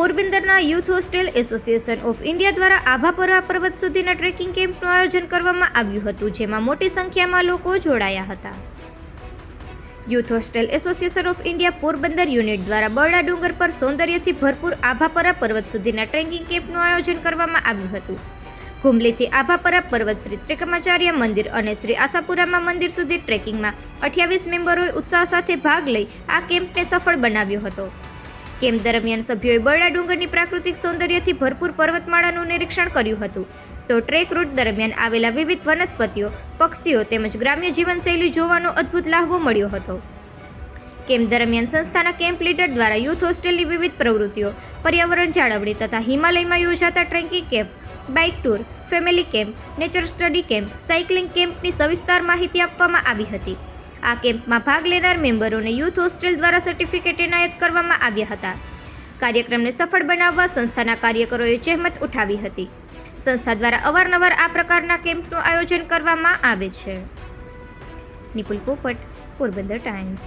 પોરબંદરના youth hostel association of India દ્વારા આભાપરા પર્વત સુધીના ટ્રેકિંગ કેમ્પનું આયોજન કરવામાં આવ્યું હતું, જેમાં મોટી સંખ્યામાં લોકો જોડાયા હતા. Youth hostel association of India Porbandar unit દ્વારા બરડા ડુંગર પર સૌંદર્યથી ભરપૂર આભાપરા પર્વત સુધીના ટ્રેકિંગ કેમ્પનું આયોજન કરવામાં આવ્યું હતું. ઘુમલીથી આભાપરા પર્વત શ્રી ત્રિકમાચાર્ય મંદિર અને શ્રી આશાપુરામાં મંદિર સુધી ટ્રેકિંગમાં અઠ્યાવીસ મેમ્બરોએ ઉત્સાહ સાથે ભાગ લઈ આ કેમ્પને સફળ બનાવ્યો હતો. કેમ્પ દરમિયાન સભ્યોએ બરડા ડુંગરની પ્રાકૃતિક સૌંદર્યથી ભરપૂર પર્વતમાળાનું નિરીક્ષણ કર્યું હતું. તો ટ્રેક રૂટ દરમિયાન આવેલા વિવિધ વનસ્પતિઓ, પક્ષીઓ તેમજ ગ્રામ્ય જીવનશૈલી જોવાનો અદ્ભુત લાહવો મળ્યો હતો. કેમ્પ દરમિયાન સંસ્થાના કેમ્પ લીડર દ્વારા યુથ હોસ્ટેલની વિવિધ પ્રવૃત્તિઓ, પર્યાવરણ જાળવણી તથા હિમાલયમાં યોજાતા trekking camp, bike tour, family camp, nature study camp, cycling કેમ્પની સવિસ્તાર માહિતી આપવામાં આવી હતી. આ કેમ્પમાં ભાગ લેનાર મેમ્બરોને યુથ હોસ્ટેલ દ્વારા સર્ટિફિકેટ એનાયત કરવામાં આવ્યા હતા. કાર્યક્રમને સફળ બનાવવા સંસ્થાના કાર્યકરોએ જહેમત ઉઠાવી હતી. સંસ્થા દ્વારા અવારનવાર આ પ્રકારના કેમ્પનું આયોજન કરવામાં આવે છે. નિપુલ પોપટ, પોરબંદર ટાઈમ્સ.